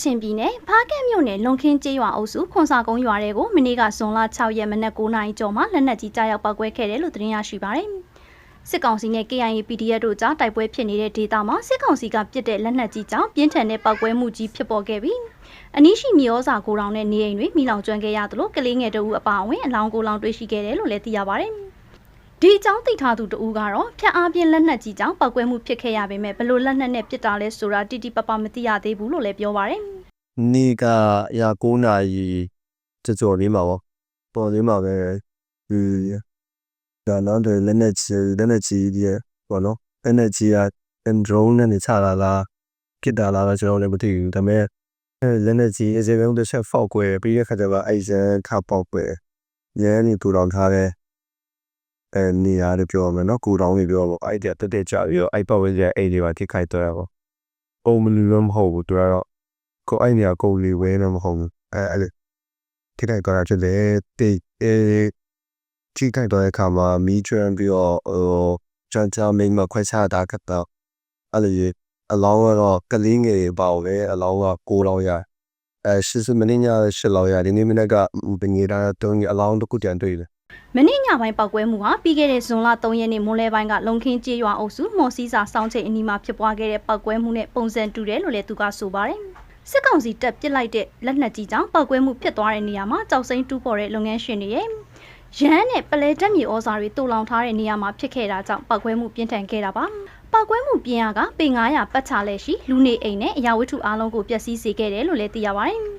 ချင်ပြည်နယ်ဖားကန့်မြို့နယ်လွန်ခင်းကျေးရွာအုပ်စုခွန်စာကုန်းရွာတဲကိုမနေ့ကဇွန်လ6ရက်မနက်9:00နာရီကျော်မှာလက်နက်ကြီးကြားရောက်ပောက်ကွဲခဲ့တယ်လို့သတင်းရရှိပါတယ်။စစ်ကောင်စီနဲ့ KIA PDF တို့ကြားတိုက်ပွဲဖြစ်နေတဲ့ဒေသမှာစစ်ကောင်စီကပစ်တဲ့လက်နက်ကြီးကြောင့်ပြင်းထန်တဲ့ပောက်ကွဲမှုကြီးဖြစ်ပေါ်ခဲ့ပြီးအနီးရှိမြေဩဇာကိုတောင်နဲ့နေအိမ်တွေမိလောင်ကျွမ်းခဲ့ရသလိုကလေးငယ်တအူအပါအဝင်အလောင်းကိုလောင်တွေ့ရှိခဲ့တယ်လို့လည်းသိရပါတယ်။ ဒီအကြောင်းသိထားသူတဦးကတော့ဖြတ်အားပြင်းလက်နက်ကြီးကြောင့်ပောက်ကွဲမှုဖြစ်ခဲ့ရပေမဲ့ဘလို့လက်နက်နဲ့ပစ်တာလဲဆိုတာတိတိပပမသိရသေးဘူးလို့လည်းပြောပါတယ်။နေ့ကရာ9နာရီကြော်ကြော်လေးမှာပေါ့ပေါ်လေးမှာပဲဒီဒါတော့ဒီလက်နဲ့ချီလက်နဲ့ချီဒီပေါ့နော်လက်နဲ့ချီက drone နဲ့နေချလာလားကစ်တာလားတော့ကျွန်တော်လည်းမသိဘူးဒါပေမဲ့အဲလက်နဲ့ချီအစပဲတစ်ချက်ဖောက်ကွယ်ပြီးတဲ့ခါကျတော့အိုက်ဆန်ခပေါက်ကွယ်ရဲနေတူတော်ထားတဲ့ အဲနေရာတွေပြောမယ်နော်ကိုတောင်းတွေပြောပေါ့အဲ့ဒီတက်တက်ကြပြီးတော့အဲ့ပတ်ဝန်းကျင်အဲ့ဒီပါထိခိုက်တော့ရပေါ့အုံမလူလည်းမဟုတ်ဘူးသူကတော့ကိုအဲ့နေရာကိုလီဝဲတော့မဟုတ်ဘူးအဲအဲ့လေထိခိုက်သွားတာဖြစ်တယ်တိတ်အဲထိခိုက်သွားတဲ့အခါမှာမီးကျွမ်းပြီးတော့ဟိုကြမ်းကြမ်းမင်းမခွဲခြားတာကတော့အဲ့လေအလောင်းကတော့ကလေးငယ်တွေပေါ့ပဲအလောင်းက6လောင်းရအဲ80မိနစ်ည8လောင်းရဒီနေ့မနေ့ကဘငေတာတုံးအလောင်းတစ်ခုတန်တွေ့တယ် မနေ့ညပိုင်းပောက်ကွဲမှုဟာပြီးခဲ့တဲ့ဇွန်လ3ရက်နေ့မွန်းလယ်ပိုင်းကလုံခင်းကျေးရွာအုပ်စုမော်စီစာစောင်းချိန်အနီးမှာဖြစ်ပွားခဲ့တဲ့ပောက်ကွဲမှုနဲ့ပုံစံတူတယ်လို့လည်းသူကဆိုပါတယ်။စစ်ကောင်စီတပ်ပစ်လိုက်တဲ့လက်နက်ကြီးကြောင့်ပောက်ကွဲမှုဖြစ်သွားတဲ့နေရာမှာကြောက်စိမ့်တူးပေါ်တဲ့လုပ်ငန်းရှင်တွေရဲ့ရဟန်းနဲ့ပလဲတက်မြေဩဇာတွေတူလောင်ထားတဲ့နေရာမှာဖြစ်ခဲ့တာကြောင့်ပောက်ကွဲမှုပြင်းထန်ခဲ့တာပါ။ပောက်ကွဲမှုပြင်းရကပေ900ပတ်ချလဲရှိလူနေအိမ်နဲ့အရာဝတ္ထုအားလုံးကိုပျက်စီးစေခဲ့တယ်လို့လည်းသိရပါတယ်။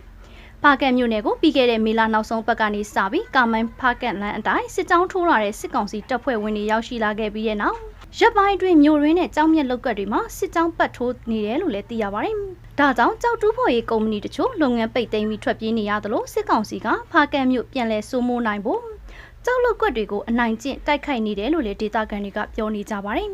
ဖားကန့်မြို့နယ်ကိုပြီးခဲ့တဲ့မေလနောက်ဆုံးပတ်ကနေစပြီးကာမိုင်းဖားကန့်လမ်းအတိုင်းစစ်ကြောင်းထိုးလာတဲ့စစ်ကောင်စီတပ်ဖွဲ့ဝင်တွေရောက်ရှိလာခဲ့ပြီးတဲ့နောက်ရပ်ပိုင်းတွင်မြို့ရင်းနဲ့ကြောင်းမြက်လောက်ကတ်တွေမှာစစ်ကြောင်းပတ်ထိုးနေတယ်လို့လည်းသိရပါတယ်။ဒါကြောင့်ကြောက်တူးဖို့ရေးကုမ္ပဏီတချို့လုပ်ငန်းပိတ်သိမ်းပြီးထွက်ပြေးနေရသလိုစစ်ကောင်စီကဖားကန့်မြို့ပြန်လည်စိုးမိုးနိုင်ဖို့ကြောက်လောက်ကွက်တွေကိုအနိုင်ကျင့်တိုက်ခိုက်နေတယ်လို့လည်းဒေသခံတွေကပြောနေကြပါတယ်။